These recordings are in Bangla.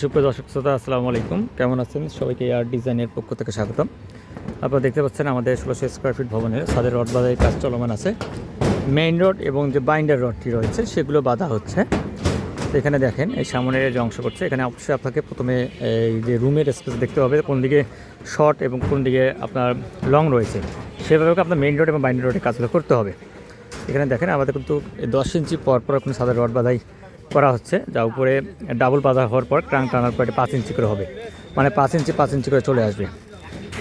সুপ্রিয় দর্শক শ্রোতা, আসসালামু আলাইকুম। কেমন আছেন? সবাইকে আর ডিজাইনের পক্ষ থেকে স্বাগতম। আপনারা দেখতে পাচ্ছেন আমাদের ষোলোশো স্কোয়ার ফিট ভবনের সাদের রড বাঁধার কাজ চলমান আছে। মেইন রড এবং যে বাইন্ডার রডটি রয়েছে, সেগুলো বাঁধা হচ্ছে। এখানে দেখেন, এই সামনের যে অংশ করছে, এখানে অবশ্যই আপনাকে প্রথমে এই যে রুমের স্পেস দেখতে হবে, কোন দিকে শর্ট এবং কোন দিকে আপনার লং রয়েছে। সেভাবে আপনার মেইন রড এবং বাইন্ডার রডের কাজগুলো করতে হবে। এখানে দেখেন, আমাদের কিন্তু দশ ইঞ্চি পর পর কোনো সাদা রড বাঁধাই করা হচ্ছে, যা উপরে ডাবল বাঁধা হওয়ার পর ক্রাং টানার পর পাঁচ ইঞ্চি করে হবে। মানে পাঁচ ইঞ্চি পাঁচ ইঞ্চি করে চলে আসবে।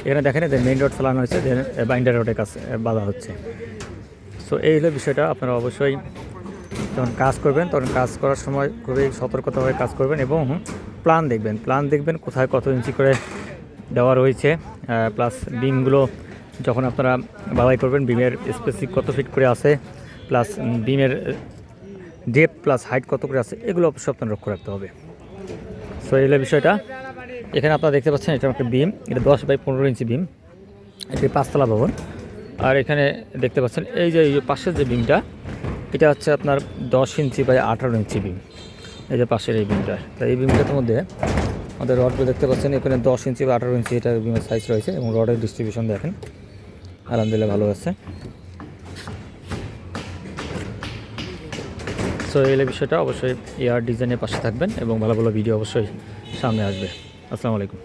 এখানে দেখেন যে মেইন রোড ফেলানো হয়েছে যে বাইন্ডার রডের কাছে বাঁধা হচ্ছে। সো এই হলো বিষয়টা, আপনারা অবশ্যই যখন কাজ করবেন, তখন কাজ করার সময় খুবই সতর্কতাভাবে কাজ করবেন এবং প্ল্যান দেখবেন। প্ল্যান দেখবেন কোথায় কত ইঞ্চি করে দেওয়া রয়েছে প্লাস বিমগুলো যখন আপনারা বালাই করবেন বিমের স্পেসিক কত ফিট করে আছে প্লাস বিমের ডেপ প্লাস হাইট কত করে আছে, এগুলো অবশ্যই আপনার লক্ষ্য রাখতে হবে। সো এই হলো বিষয়টা। এখানে আপনারা দেখতে পাচ্ছেন, এটা একটা বিম এটা দশ বাই পনেরো ইঞ্চি বিম এটি পাঁচতলা ভবন। আর এখানে দেখতে পাচ্ছেন, এই যে এই যে পাশের যে বিমটা এটা হচ্ছে আপনার দশ ইঞ্চি বাই আঠারো ইঞ্চি বিম এই যে পাশের এই বিমটা তো এই বিমটার মধ্যে আমাদের রডগুলো দেখতে পাচ্ছেন, এখানে দশ ইঞ্চি বা আঠারো ইঞ্চি এটা বিমের সাইজ রয়েছে এবং রডের ডিস্ট্রিবিউশন দেখেন। আলহামদুলিল্লাহ ভালো আছে। সো এই বিষয়টা। অবশ্যই এয়ার ডিজাইনের পাশে থাকবেন এবং ভালো ভালো ভিডিও অবশ্যই সামনে আসবে। আসসালামু আলাইকুম।